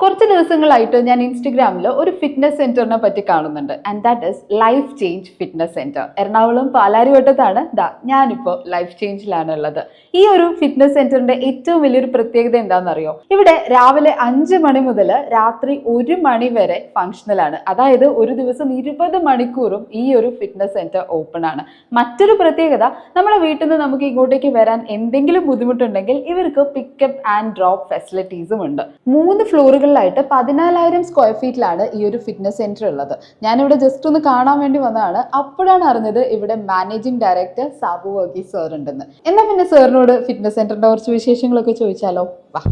കുറച്ച് ദിവസങ്ങളായിട്ട് ഞാൻ ഇൻസ്റ്റഗ്രാമിൽ ഒരു ഫിറ്റ്നസ് സെന്ററിനെ പറ്റി കാണുന്നുണ്ട്. And that is life change fitness center Ernakulam പാലാരിവട്ടത്താണ് ദാ ഞാനിപ്പോൾ ലൈഫ് ചേഞ്ചിലാണ് ഉള്ളത് ഈ ഒരു ഫിറ്റ്നസ് സെന്ററിന്റെ ഏറ്റവും വലിയൊരു പ്രത്യേകത എന്താണെന്നറിയോ? ഇവിടെ രാവിലെ അഞ്ച് മണി മുതൽ രാത്രി ഒരു മണി വരെ ഫങ്ഷണലാണ് അതായത് ഒരു ദിവസം ഇരുപത് മണിക്കൂറും ഈ ഒരു ഫിറ്റ്നസ് സെന്റർ ഓപ്പൺ ആണ്. മറ്റൊരു പ്രത്യേകത നമ്മുടെ വീട്ടിൽ നിന്ന് നമുക്ക് ഇങ്ങോട്ടേക്ക് വരാൻ എന്തെങ്കിലും ബുദ്ധിമുട്ടുണ്ടെങ്കിൽ ഇവർക്ക് പിക്കപ്പ് ആൻഡ് ഡ്രോപ്പ് ഫെസിലിറ്റീസും ഉണ്ട്. മൂന്ന് ഫ്ലോറുകളിലായിട്ട് പതിനാലായിരം സ്ക്വയർ ഫീറ്റിലാണ് ഈ ഒരു ഫിറ്റ്നസ് സെന്റർ ഉള്ളത്. ഞാനിവിടെ ജസ്റ്റ് ഒന്ന് കാണാൻ വേണ്ടി വന്നതാണ്. അപ്പോഴാണ് അറിഞ്ഞത് ഇവിടെ managing director Sabu Varghese sir ഉണ്ടെന്ന്. എന്നാ പിന്നെ സാറിനോട് ഫിറ്റ്നസ് സെന്ററിന്റെ കുറച്ച് വിശേഷങ്ങളൊക്കെ ചോദിച്ചാലോ? വാ.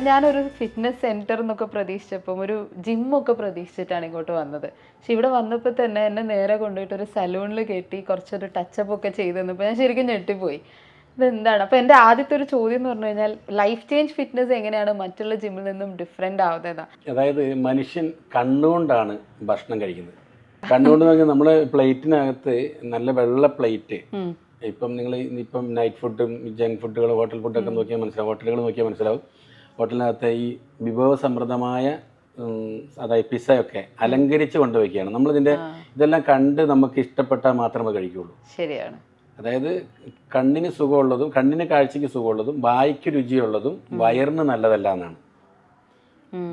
സർ ഞാനൊരു ഫിറ്റ്നസ് സെന്റർ എന്നൊക്കെ പ്രതീക്ഷിച്ചപ്പം ഒരു ജിമ്മൊക്കെ പ്രതീക്ഷിച്ചിട്ടാണ് ഇങ്ങോട്ട് വന്നത്. പക്ഷെ ഇവിടെ വന്നപ്പോൾ തന്നെ എന്നെ നേരെ കൊണ്ടുപോയിട്ട് ഒരു സലൂണിൽ കയറ്റി കുറച്ചൊരു ടച്ചപ്പ് ഒക്കെ ചെയ്ത് തന്നപ്പോൾ ഞാൻ ശരിക്കും ഞെട്ടിപ്പോയി. ഇതെന്താണ്? അപ്പോൾ എന്റെ ആദ്യത്തെ ഒരു ചോദ്യം എന്ന് പറഞ്ഞു കഴിഞ്ഞാൽ ലൈഫ് ചേഞ്ച് ഫിറ്റ്നസ് എങ്ങനെയാണ്? മറ്റുള്ള ജിമ്മിൽ നിന്നും ഡിഫറെന്റ് ആവുന്നതാ. അതായത് മനുഷ്യൻ കണ്ണുകൊണ്ടാണ് ഭക്ഷണം കഴിക്കുന്നത്. കണ്ണുകൊണ്ട് നോക്കിയാൽ നമ്മുടെ പ്ലേറ്റിനകത്ത് നല്ല വെള്ള പ്ലേറ്റ്. ഇപ്പം നിങ്ങൾ ഇപ്പം നൈറ്റ് ഫുഡും ജങ്ക് ഫുഡുകളും ഹോട്ടൽ ഫുഡൊക്കെ നോക്കിയാൽ മനസ്സിലാവും. ഹോട്ടലുകൾ നോക്കിയാൽ മനസ്സിലാവും. ഹോട്ടലിനകത്ത് ഈ വിഭവസമൃദ്ധമായ സമൃദ്ധമായ അതായത് പിസയൊക്കെ അലങ്കരിച്ച് കൊണ്ടുവയ്ക്കുകയാണ്. നമ്മളിതിന്റെ ഇതെല്ലാം കണ്ട് നമുക്ക് ഇഷ്ടപ്പെട്ടാൽ മാത്രമേ കഴിക്കുകയുള്ളൂ. ശരിയാണ്. അതായത് കണ്ണിന് സുഖമുള്ളതും കണ്ണിന് കാഴ്ചയ്ക്ക് സുഖമുള്ളതും വായിക്ക് രുചിയുള്ളതും വയറിന് നല്ലതല്ല എന്നാണ്.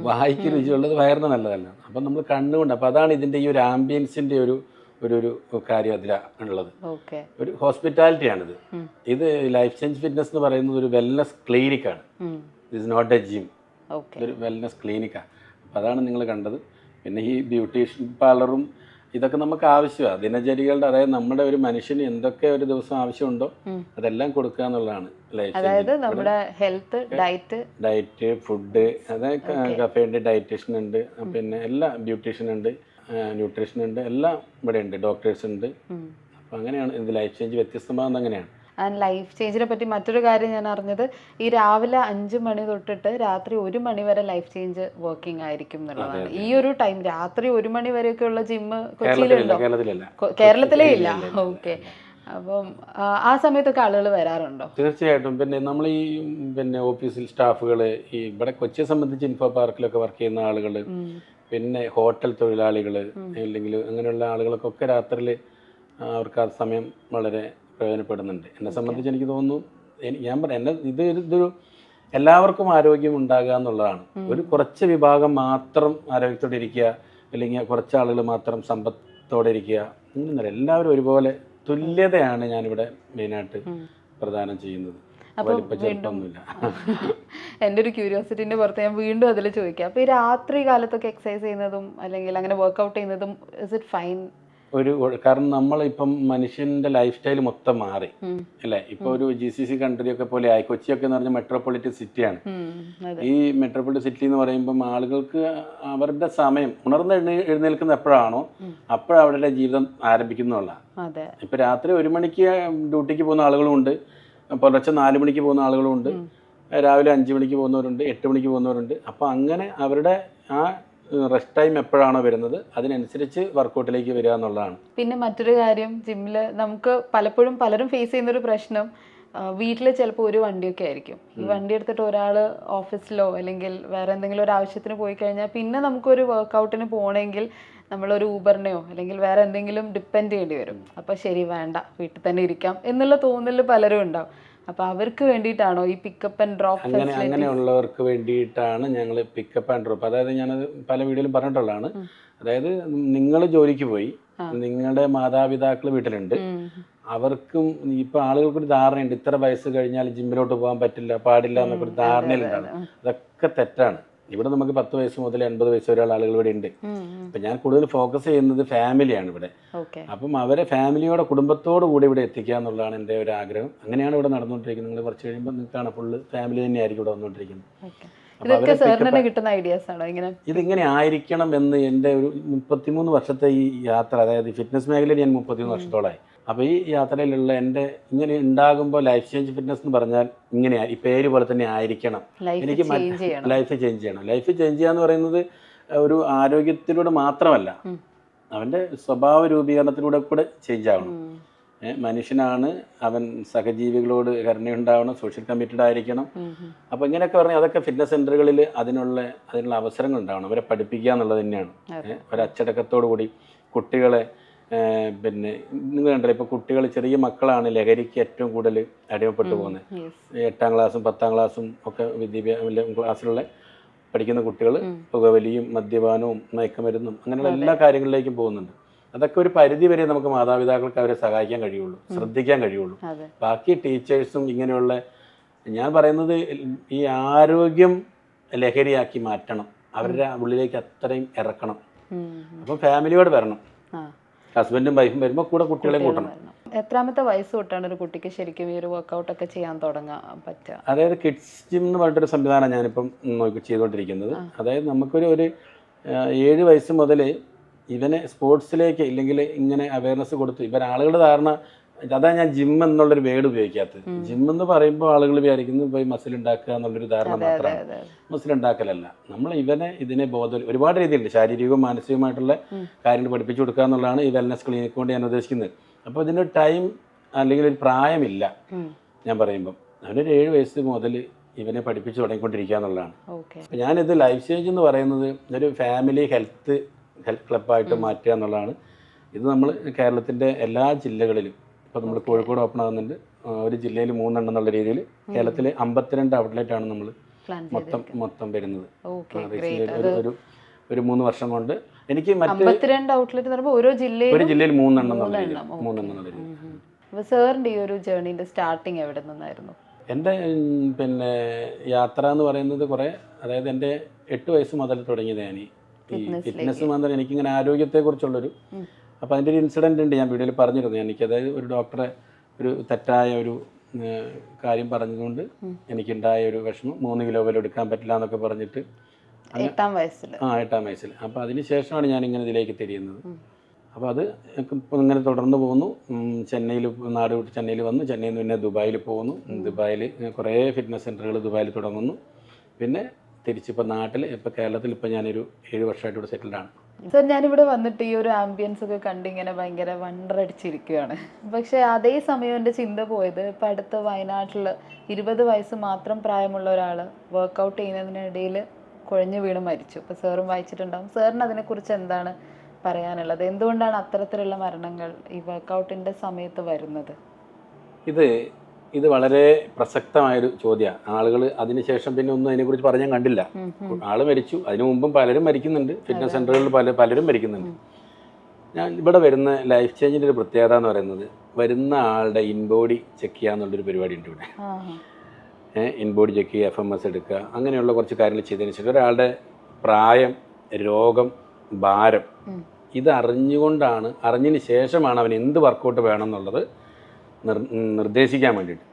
വായിക്ക് രുചിയുള്ളത് വയറിന് നല്ലതല്ല അപ്പം നമ്മൾ കണ്ണുകൊണ്ട് അപ്പം അതാണ് ഇതിന്റെ ഈ ഒരു ആംബിയൻസിന്റെ ഒരു ഒരു ഒരു കാര്യം അതിൽ ഉള്ളത്. ഒരു ഹോസ്പിറ്റാലിറ്റിയാണിത്. ഇത് ലൈഫ് ചേഞ്ച് ഫിറ്റ്നസ് എന്ന് പറയുന്നത് ഒരു വെൽനസ് ക്ലിനിക്കാണ്. ഇസ് നോട്ട് എ ജിം ഒരു ഇതൊരു വെൽനസ് ക്ലിനിക്കാണ് അപ്പോൾ അതാണ് നിങ്ങൾ കണ്ടത്. പിന്നെ ഈ ബ്യൂട്ടീഷ്യൻ പാർലറും ഇതൊക്കെ നമുക്ക് ആവശ്യമാണ് ദിനചര്യകളുടെ അതായത് നമ്മുടെ ഒരു മനുഷ്യന് എന്തൊക്കെ ഒരു ദിവസം ആവശ്യമുണ്ടോ അതെല്ലാം കൊടുക്കുക എന്നുള്ളതാണ് അതായത് നമ്മുടെ ഹെൽത്ത് ഡയറ്റ് ഡയറ്റ് ഫുഡ് അതായത് കഫേ ഉണ്ട് ഡയറ്റീഷ്യൻ ഉണ്ട് പിന്നെ എല്ലാ ബ്യൂട്ടീഷ്യൻ ഉണ്ട് ന്യൂട്രീഷൻ ഉണ്ട് എല്ലാം ഇവിടെ ഉണ്ട് ഡോക്ടേഴ്സ് ഉണ്ട്. അപ്പം അങ്ങനെയാണ് ഇത് ലൈഫ് ചേഞ്ച് വ്യത്യസ്തമാകുന്നത് അങ്ങനെയാണ്. ആൻഡ് ലൈഫ് ചേഞ്ചിനെ പറ്റി മറ്റൊരു കാര്യം ഞാൻ അറിഞ്ഞത് ഈ രാവിലെ അഞ്ച് മണി തൊട്ടിട്ട് രാത്രി ഒരു മണി വരെ ലൈഫ് ചേഞ്ച് വർക്കിംഗ് ആയിരിക്കും എന്നുള്ളതാണ്. ഈ ഒരു ടൈം രാത്രി ഒരു മണി വരെയൊക്കെ ഉള്ള ജിമ്മ് കൊച്ചിയിലുണ്ടോ? കേരളത്തിലേ ഇല്ല. ഓക്കെ. അപ്പം ആ, ആ സമയത്തൊക്കെ ആളുകൾ വരാറുണ്ടോ? തീർച്ചയായിട്ടും. പിന്നെ നമ്മൾ ഈ പിന്നെ ഓഫീസിൽ സ്റ്റാഫുകൾ ഈ ഇവിടെ കൊച്ചിയെ സംബന്ധിച്ച് ഇൻഫോ പാർക്കിലൊക്കെ വർക്ക് ചെയ്യുന്ന ആളുകൾ പിന്നെ ഹോട്ടൽ തൊഴിലാളികൾ അല്ലെങ്കിൽ അങ്ങനെയുള്ള ആളുകൾക്കൊക്കെ രാത്രിയിൽ അവർക്ക് ആ സമയം വളരെ പ്രയോജനപ്പെടുന്നുണ്ട് എന്നെ സംബന്ധിച്ച് എനിക്ക് തോന്നുന്നു ഞാൻ പറയാം എന്നെ ഇത് ഇതൊരു എല്ലാവർക്കും ആരോഗ്യം ഉണ്ടാകുക എന്നുള്ളതാണ്. ഒരു കുറച്ച് വിഭാഗം മാത്രം ആരോഗ്യത്തോടെ ഇരിക്കുക അല്ലെങ്കിൽ കുറച്ച് ആളുകൾ മാത്രം സമ്പത്തോടെ ഇരിക്കുക അങ്ങനെയൊന്നുമല്ല. എല്ലാവരും ഒരുപോലെ തുല്യതയാണ് ഞാനിവിടെ മെയിനായിട്ട് പ്രദാനം ചെയ്യുന്നത്. എന്റെ ഒരു ക്യൂരിയോസിറ്റിന്റെ പുറത്ത് ഞാൻ വീണ്ടും അതിൽ ചോദിക്കാം. അപ്പോൾ ഈ രാത്രി കാലത്തൊക്കെ എക്സസൈസ് ചെയ്യുന്നതും അല്ലെങ്കിൽ അങ്ങനെ വർക്ക്ഔട്ട് ചെയ്യുന്നതും ഇസ് ഇറ്റ് ഫൈൻ ഒരു കാരണം നമ്മളിപ്പം മനുഷ്യന്റെ ലൈഫ് സ്റ്റൈൽ മൊത്തം മാറി. അല്ലേ? ഇപ്പൊ ഒരു ജി സി സി കൺട്രി ഒക്കെ പോലെ ആയി. കൊച്ചിയൊക്കെ എന്ന് പറഞ്ഞാൽ മെട്രോപൊളിറ്റൻ സിറ്റിയാണ് ആണ് ഈ മെട്രോപൊളിറ്റൻ സിറ്റി എന്ന് പറയുമ്പോൾ ആളുകൾക്ക് അവരുടെ സമയം ഉണർന്ന് എഴുന്നേൽക്കുന്ന എപ്പോഴാണോ അപ്പോഴവരുടെ ജീവിതം ആരംഭിക്കുന്നുള്ള. ഇപ്പൊ രാത്രി ഒരു മണിക്ക് ഡ്യൂട്ടിക്ക് പോകുന്ന ആളുകളുമുണ്ട് പുലർച്ചെ നാല് മണിക്ക് പോകുന്ന ആളുകളുമുണ്ട് രാവിലെ അഞ്ച് മണിക്ക് പോകുന്നവരുണ്ട്. എട്ട് മണിക്ക് പോകുന്നവരുണ്ട്. അപ്പോൾ അങ്ങനെ അവരുടെ ആ റെസ്റ്റ് ടൈം എപ്പോഴാണോ വരുന്നത്? അതിനനുസരിച്ച് വർക്കൗട്ടിലേക്ക് വരിക എന്നുള്ളതാണ്. പിന്നെ മറ്റൊരു കാര്യം ജിമ്മിൽ നമുക്ക് പലപ്പോഴും പലരും ഫേസ് ചെയ്യുന്ന ഒരു പ്രശ്നം വീട്ടിൽ ചിലപ്പോൾ ഒരു വണ്ടിയൊക്കെ ആയിരിക്കും. ഈ വണ്ടി എടുത്തിട്ട് ഒരാൾ ഓഫീസിലോ അല്ലെങ്കിൽ വേറെ എന്തെങ്കിലും ഒരു ആവശ്യത്തിന് പോയി കഴിഞ്ഞാൽ പിന്നെ നമുക്കൊരു വർക്കൗട്ടിന് പോകണമെങ്കിൽ നമ്മളൊരു ഊബറിനെയോ അല്ലെങ്കിൽ വേറെ എന്തെങ്കിലും ഡിപ്പെൻഡ് ചെയ്യേണ്ടി വരും. അപ്പോൾ ശരി വേണ്ട വീട്ടിൽ തന്നെ ഇരിക്കാം എന്നുള്ള തോന്നൽ പലരും ഉണ്ടാവും. അപ്പോൾ അവർക്ക് വേണ്ടിയിട്ടാണോ ഈ പിക്കപ്പ് ആൻഡ് ഡ്രോപ്പ് അങ്ങനെ അങ്ങനെയുള്ളവർക്ക് വേണ്ടിയിട്ടാണ് ഞങ്ങൾ പിക്കപ്പ് ആൻഡ് ഡ്രോപ്പ് അതായത് ഞാനത് പല വീഡിയോയിലും പറഞ്ഞിട്ടുള്ളതാണ്. അതായത് നിങ്ങൾ ജോലിക്ക് പോയി നിങ്ങളുടെ മാതാപിതാക്കൾ വീട്ടിലുണ്ട്. അവർക്കും ഇപ്പൊ ആളുകൾക്ക് ഒരു ധാരണയുണ്ട്. ഇത്ര വയസ്സ് കഴിഞ്ഞാൽ ജിമ്മിലോട്ട് പോകാൻ പറ്റില്ല പാടില്ല എന്നൊക്കെ ഒരു ധാരണയിലുണ്ടാണ് അതൊക്കെ തെറ്റാണ്. ഇവിടെ നമുക്ക് പത്ത് വയസ്സ് മുതൽ എൺപത് വയസ്സ് വരെയുള്ള ആളുകൾ ഇവിടെ ഉണ്ട്. അപ്പൊ ഞാൻ കൂടുതൽ ഫോക്കസ് ചെയ്യുന്നത് ഫാമിലിയാണ് ഇവിടെ. അപ്പം അവരെ ഫാമിലിയോടെ കുടുംബത്തോട് കൂടി ഇവിടെ എത്തിക്കുക എന്നുള്ളതാണ് എന്റെ ഒരു ആഗ്രഹം. അങ്ങനെയാണ് ഇവിടെ നടന്നുകൊണ്ടിരിക്കുന്നത്. നിങ്ങൾ കുറച്ച് കഴിയുമ്പോൾ നിങ്ങൾക്കാണ് ഫുള്ള് ഫാമിലി തന്നെയായിരിക്കും ഇവിടെ വന്നുകൊണ്ടിരിക്കുന്നത്. കിട്ടുന്ന ഐഡിയാസ് ആണോ? ഇങ്ങനെ ഇതിങ്ങനെ ആയിരിക്കണം എന്ന് എന്റെ ഒരു മുപ്പത്തിമൂന്ന് വർഷത്തെ ഈ യാത്ര അതായത് ഫിറ്റ്നസ് മേഖലയിൽ ഞാൻ മുപ്പത്തിമൂന്ന് വർഷത്തോളമായി അപ്പോൾ ഈ യാത്രയിലുള്ള എന്റെ ഇങ്ങനെ ഉണ്ടാകുമ്പോൾ ലൈഫ് ചേഞ്ച് ഫിറ്റ്നസ് എന്ന് പറഞ്ഞാൽ ഇങ്ങനെ ഈ പേര് പോലെ തന്നെ ആയിരിക്കണം. എനിക്ക് ലൈഫ് ചേഞ്ച് ചെയ്യണം. ലൈഫ് ചേഞ്ച് ചെയ്യുക എന്ന് പറയുന്നത് ഒരു ആരോഗ്യത്തിലൂടെ മാത്രമല്ല. അവന്റെ സ്വഭാവ രൂപീകരണത്തിലൂടെ കൂടെ ചേഞ്ച് ആവണം. മനുഷ്യനാണ് അവൻ സഹജീവികളോട് കരുണയുണ്ടാവണം സോഷ്യൽ കമ്മിറ്റഡ് ആയിരിക്കണം. അപ്പോൾ ഇങ്ങനെയൊക്കെ പറഞ്ഞാൽ അതൊക്കെ ഫിറ്റ്നസ് സെന്ററുകളിൽ അതിനുള്ള അതിനുള്ള അവസരങ്ങൾ ഉണ്ടാവണം. അവരെ പഠിപ്പിക്കുക എന്നുള്ളത് തന്നെയാണ്. ഒരച്ചടക്കത്തോടു ഒരു അച്ചടക്കത്തോടു കൂടി കുട്ടികളെ പിന്നെ നിങ്ങൾ കണ്ടല്ലോ ഇപ്പോൾ കുട്ടികൾ ചെറിയ മക്കളാണ് ലഹരിക്ക് ഏറ്റവും കൂടുതൽ അടിമപ്പെട്ടു പോകുന്നത്. എട്ടാം ക്ലാസ്സും പത്താം ക്ലാസ്സും ഒക്കെ വിദ്യാഭ്യാസ ക്ലാസ്സിലുള്ള പഠിക്കുന്ന കുട്ടികൾ പുകവലിയും മദ്യപാനവും മയക്കുമരുന്നും അങ്ങനെയുള്ള എല്ലാ കാര്യങ്ങളിലേക്കും പോകുന്നുണ്ട്. അതൊക്കെ ഒരു പരിധി വരെ നമുക്ക് മാതാപിതാക്കൾക്ക് അവരെ സഹായിക്കാൻ കഴിയുള്ളൂ ശ്രദ്ധിക്കാൻ കഴിയുള്ളൂ. ബാക്കി ടീച്ചേഴ്സും ഇങ്ങനെയുള്ള ഞാൻ പറയുന്നത് ഈ ആരോഗ്യം ലഹരിയാക്കി മാറ്റണം. അവരുടെ ഉള്ളിലേക്ക് അത്രയും ഇറക്കണം. അപ്പം ഫാമിലിയോട് വരണം. ഹസ്ബൻഡും വൈഫും വരുമ്പോൾ കൂടെ കുട്ടികളെയും കൂട്ടണം. എത്രാമത്തെ വയസ്സ് തൊട്ടാണ് ഒരു കുട്ടിക്ക് ശരിക്കും ഈ ഒരു വർക്കൗട്ട് ഒക്കെ ചെയ്യാൻ തുടങ്ങാൻ പറ്റുക? അതായത് കിഡ്സ് ജിം എന്ന് പറഞ്ഞിട്ടൊരു സംവിധാനം ഞാനിപ്പം നോക്കി ചെയ്തുകൊണ്ടിരിക്കുന്നത് അതായത് നമുക്കൊരു ഒരു ഏഴ് വയസ്സ് മുതൽ ഇവനെ സ്പോർട്സിലേക്ക് ഇല്ലെങ്കിൽ ഇങ്ങനെ അവയർനെസ് കൊടുത്ത് ഇവൻ ആളുകളുടെ ധാരണ അതാ ഞാൻ ജിം എന്നുള്ളൊരു വേർഡ് ഉപയോഗിക്കാത്തത്. ജിം എന്ന് പറയുമ്പോൾ ആളുകൾ വിചാരിക്കുന്നത് പോയി മസിൽ ഉണ്ടാക്കുക എന്നുള്ളൊരു ധാരണ മാത്രമാണ്. മസിൽ ഉണ്ടാക്കലല്ല നമ്മൾ ഇവനെ ഇതിനെ ബോധം ഒരുപാട് രീതിയിലുണ്ട്. ശാരീരികവും മാനസികവുമായിട്ടുള്ള കാര്യങ്ങൾ പഠിപ്പിച്ചു കൊടുക്കുക എന്നുള്ളതാണ് ഈ വെൽനസ് ക്ലിനിക് കൊണ്ട് ഞാൻ ഉദ്ദേശിക്കുന്നത്. അപ്പോൾ ഇതിന് ടൈം അല്ലെങ്കിൽ ഒരു പ്രായമില്ല ഞാൻ പറയുമ്പം. അവനൊരു ഏഴ് വയസ്സ് മുതൽ ഇവനെ പഠിപ്പിച്ചു തുടങ്ങിക്കൊണ്ടിരിക്കുക എന്നുള്ളതാണ്. അപ്പം ഞാനിത് ലൈഫ് സ്റ്റേജ് എന്ന് പറയുന്നത് ഒരു ഫാമിലി ഹെൽത്ത് ഹെൽത്ത് ക്ലബ്ബായിട്ട് മാറ്റുക എന്നുള്ളതാണ്. ഇത് നമ്മൾ കേരളത്തിന്റെ എല്ലാ ജില്ലകളിലും ഇപ്പോൾ നമ്മൾ കോഴിക്കോട് ഓപ്പൺ ആകുന്നുണ്ട് ഒരു ജില്ലയിൽ മൂന്നെണ്ണം എന്നുള്ള രീതിയിൽ കേരളത്തിലെ അമ്പത്തിരണ്ട് ഔട്ട്ലെറ്റ് ആണ് നമ്മൾ മൊത്തം മൊത്തം വരുന്നത്. ഒരു ഒരു ഒരു മൂന്ന് വർഷം കൊണ്ട് എനിക്ക് അമ്പത്തിരണ്ട് ഔട്ട്ലെറ്റ് എന്ന് പറയുമ്പോൾ ഓരോ ഒരു ജില്ലയിൽ മൂന്നെണ്ണം എന്നുള്ള രീതിയിൽ മൂന്നെണ്ണം, മൂന്നെണ്ണം എന്നുള്ള രീതിയിൽ അപ്പോൾ സാറിന്റെ ഈ ഒരു ജേർണീന്റെ സ്റ്റാർട്ടിങ് എവിടെ നിന്നായിരുന്നു? എന്റെ പിന്നെ യാത്ര എന്ന് പറയുന്നത് കുറേ അതായത് എന്റെ എട്ട് വയസ്സ് മുതൽ തുടങ്ങിയത് ഞാൻ ഈ ഫിറ്റ്നസ് മാത്രം എനിക്കിങ്ങനെ ആരോഗ്യത്തെക്കുറിച്ചുള്ളൊരു അപ്പോൾ അതിന്റെ ഒരു ഇൻസിഡന്റ് ഉണ്ട് ഞാൻ വീഡിയോയിൽ പറഞ്ഞിരുന്നു. എനിക്ക് അതായത് ഒരു ഡോക്ടറെ ഒരു തെറ്റായ ഒരു കാര്യം പറഞ്ഞതുകൊണ്ട് എനിക്കുണ്ടായ ഒരു വിഷമം. മൂന്ന് കിലോ വില എടുക്കാൻ പറ്റില്ല എന്നൊക്കെ പറഞ്ഞിട്ട് എട്ടാം വയസ്സിൽ ആ എട്ടാം വയസ്സിൽ അപ്പോൾ അതിന് ശേഷമാണ് ഞാൻ ഇങ്ങനെ ഇതിലേക്ക് തിരിയുന്നത്. അപ്പോൾ അത് ഇപ്പം ഇങ്ങനെ തുടർന്ന് പോകുന്നു. ചെന്നൈയിൽ നാട് വിട്ട് ചെന്നൈയിൽ വന്നു. ചെന്നൈയിൽ നിന്ന് പിന്നെ ദുബായിൽ പോകുന്നു. ദുബായിൽ കുറേ ഫിറ്റ്നസ് സെന്ററുകൾ ദുബായിൽ തുടങ്ങുന്നു. പിന്നെ തിരിച്ചിപ്പോൾ നാട്ടിൽ ഇപ്പോൾ കേരളത്തിൽ ഇപ്പോൾ ഞാനൊരു ഏഴ് വർഷമായിട്ട് ഇവിടെ സെറ്റിൽഡാണ് സർ ഞാനിവിടെ വന്നിട്ട് ഈ ഒരു ആംബിയൻസ് ഒക്കെ കണ്ട് ഇങ്ങനെ ഭയങ്കര വണ്ടറടിച്ചിരിക്കുകയാണ് പക്ഷെ അതേ സമയം എന്റെ ചിന്ത പോയത് ഇപ്പം അടുത്ത വയനാട്ടിൽ ഇരുപത് വയസ്സ് മാത്രം പ്രായമുള്ള ഒരാൾ വർക്കൗട്ട് ചെയ്യുന്നതിനിടയിൽ കുഴഞ്ഞു വീണ് മരിച്ചു. അപ്പോൾ സാറും വായിച്ചിട്ടുണ്ടാകും സാറിന് അതിനെക്കുറിച്ച് എന്താണ് പറയാനുള്ളത്? എന്തുകൊണ്ടാണ് അത്തരത്തിലുള്ള മരണങ്ങൾ ഈ വർക്കൗട്ടിന്റെ സമയത്ത് വരുന്നത്? ഇത് ഇത് വളരെ പ്രസക്തമായൊരു ചോദ്യമാണ്. ആളുകൾ അതിനുശേഷം പിന്നെ ഒന്നും അതിനെക്കുറിച്ച് പറഞ്ഞാൽ കണ്ടില്ല. ആൾ മരിച്ചു. അതിനു മുമ്പും പലരും മരിക്കുന്നുണ്ട്. ഫിറ്റ്നസ് സെന്ററുകളിൽ പല പലരും മരിക്കുന്നുണ്ട്. ഞാൻ ഇവിടെ വരുന്ന ലൈഫ് ചേഞ്ചിന്റെ ഒരു പ്രത്യേകത എന്ന് പറയുന്നത് വരുന്ന ആളുടെ ഇൻബോഡി ചെക്ക് ചെയ്യുക എന്നുള്ളൊരു പരിപാടി ഉണ്ട് ഇവിടെ. ഇൻബോഡി ചെക്ക് ചെയ്യുക എഫ് എം എസ് എടുക്കുക അങ്ങനെയുള്ള കുറച്ച് കാര്യങ്ങൾ ചെയ്തതിന് ശേഷം ഒരാളുടെ പ്രായം രോഗം ഭാരം. ഇത് അറിഞ്ഞുകൊണ്ടാണ് അറിഞ്ഞതിന് ശേഷമാണ് അവൻ എന്ത് വർക്കൗട്ട് വേണം എന്നുള്ളത് നിർദ്ദേശിക്കാൻ വേണ്ടിയിട്ട്.